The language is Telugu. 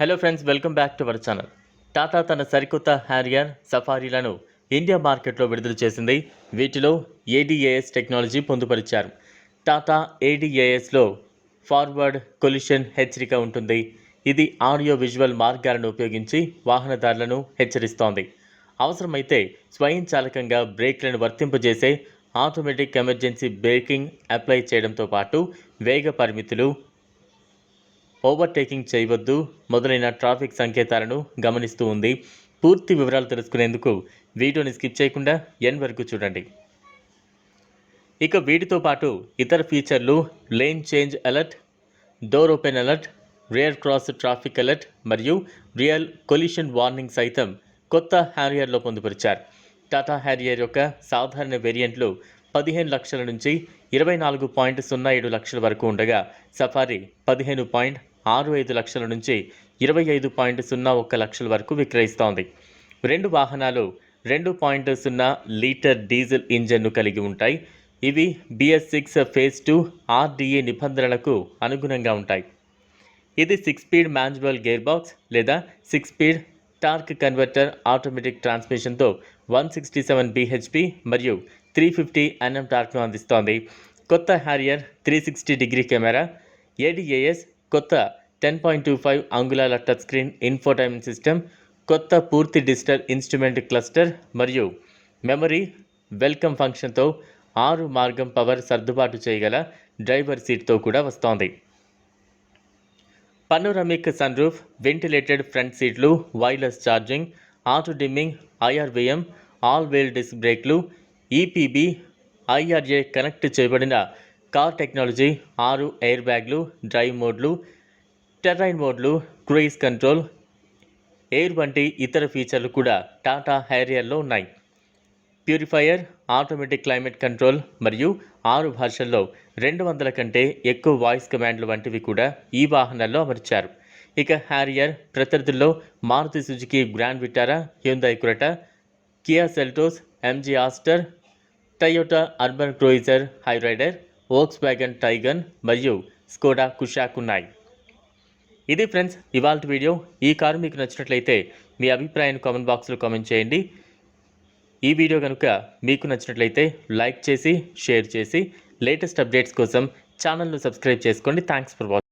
Hello friends welcome back to our channel Tata తన సరికొత్త హ్యారియర్ సఫారీలను ఇండియా మార్కెట్లో విడుదల చేసింది. వీటిలో ఏడీఏఎస్ టెక్నాలజీ పొందుపరిచారు. టాటా ఏడీఏఎస్లో ఫార్వర్డ్ కొల్యూషన్ హెచ్చరిక ఉంటుంది. ఇది ఆడియో విజువల్ మార్గాలను ఉపయోగించి వాహనదారులను హెచ్చరిస్తోంది. అవసరమైతే స్వయంచాలకంగా బ్రేక్లను వర్తింపజేసే ఆటోమేటిక్ ఎమర్జెన్సీ బ్రేకింగ్ అప్లై చేయడంతో పాటు వేగ పరిమితులు ఓవర్టేకింగ్ చేయవద్దు మొదలైన ట్రాఫిక్ సంకేతాలను గమనిస్తూ ఉంది. పూర్తి వివరాలు తెలుసుకునేందుకు వీడియోని స్కిప్ చేయకుండా ఎన్ వరకు చూడండి. ఇక వీటితో పాటు ఇతర ఫీచర్లు lane change alert door open alert rear cross traffic alert మరియు రియల్ కొలిషన్ వార్నింగ్ సైతం కొత్త హ్యారియర్లో పొందుపరిచారు. టాటా హ్యారియర్ యొక్క సాధారణ వేరియంట్లు పదిహేను లక్షల నుంచి ఇరవై నాలుగు పాయింట్ సున్నా ఏడు లక్షల వరకు ఉండగా సఫారీ పదిహేను పాయింట్ ఆరు ఐదు లక్షల నుంచి ఇరవై ఐదు పాయింట్ సున్నా ఒక్క లక్షల వరకు విక్రయిస్తోంది. రెండు వాహనాలు రెండు పాయింట్ సున్నా లీటర్ డీజిల్ ఇంజన్ను కలిగి ఉంటాయి. ఇవి BS six phase two RDE నిబంధనలకు అనుగుణంగా ఉంటాయి. ఇది six speed manual gear box లేదా six speed torque converter automatic ట్రాన్స్మిషన్తో one sixty seven BHP మరియు త్రీ ఫిఫ్టీ ఎన్ఎం టార్క్ను అందిస్తోంది. కొత్త Harrier three sixty degree camera ADAS కొత్త టెన్ పాయింట్ టూ ఫైవ్ అంగుళాల టచ్ స్క్రీన్ ఇన్ఫోటైన్మెంట్ సిస్టమ్ కొత్త పూర్తి డిజిటల్ ఇన్స్ట్రుమెంట్ క్లస్టర్ మరియు మెమరీ వెల్కమ్ ఫంక్షన్తో ఆరు మార్గం పవర్ సర్దుబాటు చేయగల డ్రైవర్ సీట్తో కూడా వస్తోంది. Panoramic sun roof ventilated front సీట్లు wireless charging auto dimming IRVM all wheel disc బ్రేక్లు EPB IRA connect చేయబడిన కార్ టెక్నాలజీ ఆరు ఎయిర్ బ్యాగ్లు డ్రైవ్ మోడ్లు టెర్రైన్ మోడ్లు క్రూయిజ్ కంట్రోల్ ఎయిర్ వంటి ఇతర ఫీచర్లు కూడా టాటా హ్యారియర్లో ఉన్నాయి. ప్యూరిఫైయర్ ఆటోమేటిక్ క్లైమేట్ కంట్రోల్ మరియు ఆరు భాషల్లో రెండు వందల కంటే ఎక్కువ వాయిస్ కమాండ్లు వంటివి కూడా ఈ వాహనాల్లో అమర్చారు. ఇక Harrier ప్రత్యర్థుల్లో Maruti Suzuki Grand Vitara Hyundai Creta Kia Seltos MG Astor Toyota Urban Cruiser Hyryder Volkswagen Taigun మరియు స్కోడా కుషాక్ ఉన్నాయి. ఇది ఫ్రెండ్స్ ఇవాళ వీడియో. ఈ కారు మీకు నచ్చినట్లయితే మీ అభిప్రాయాన్ని కామెంట్ బాక్స్లో కామెంట్ చేయండి. ఈ వీడియో కనుక మీకు నచ్చినట్లయితే లైక్ చేసి షేర్ చేసి లేటెస్ట్ అప్డేట్స్ కోసం ఛానల్ను సబ్స్క్రైబ్ చేసుకోండి. Thanks for watching